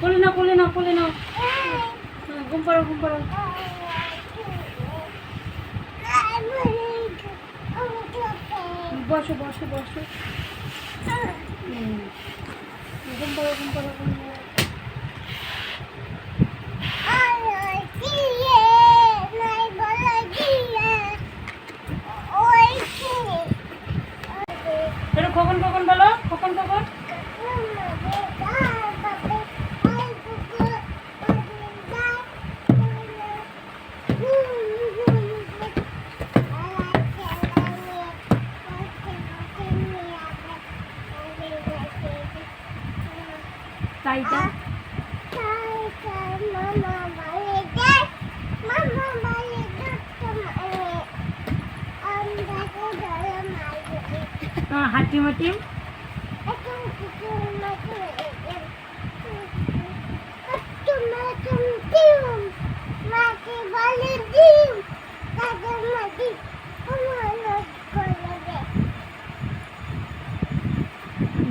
কোলে না কোলে না কোলে না হ্যাঁ, ঘুম পাড়ো ঘুম পাড়ো বসো বসো বসো। ঘুম পাড়ো ঘুম পাড়ো ঘুম পাড়ো কখন কখন বলো কখন কখন তাইটা হ্যাঁ, হাঁটি মাটি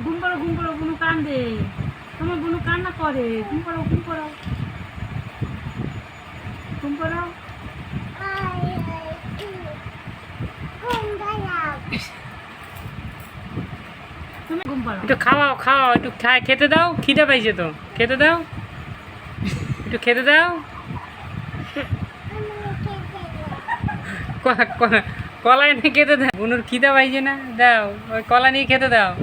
ঘুম পাড়ো ঘুম পাড়ো বুনু কান্দে। তোমার বুনু কান্না করে। ঘুম পাড়ো ঘুম পাড়ো ঘুম পাড়ো তুমি ঘুম পাড়ো একটু খাওয়াও খাওয়াও একটু খা- খেতে দাও খিদে পাইছে তো। খেতে দাও একটু খেতে দাও। কলা এনে খেতে দাও। বুনুর খিদে পাইছে না? দাও ওই কলা নিয়ে খেতে দাও।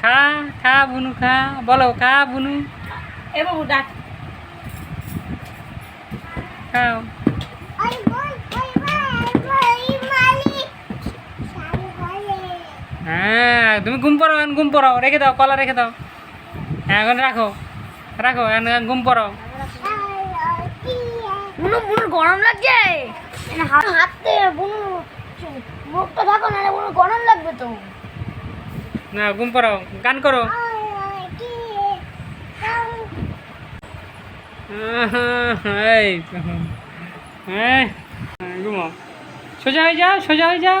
খা খা বুনু খা। বলো খা বুনু। এ বাবু ডাক। খাও। হ্যাঁ তুমি ঘুম পড়ো এখন ঘুম পড়ো রেখে দাও কলা রেখে দাও। হ্যাঁ এখন রাখো রাখো এখন ঘুম পড়ো বুনু বুনুর গরম লাগছে? হাতে বুনু। মুখটা ঢাকো না বুনু গরম লাগবে তো। না ঘুম পড়ো গান করো। এই। হ্যাঁ ঘুমাও। সোজা হয়ে যাও সোজা হয়ে যাও।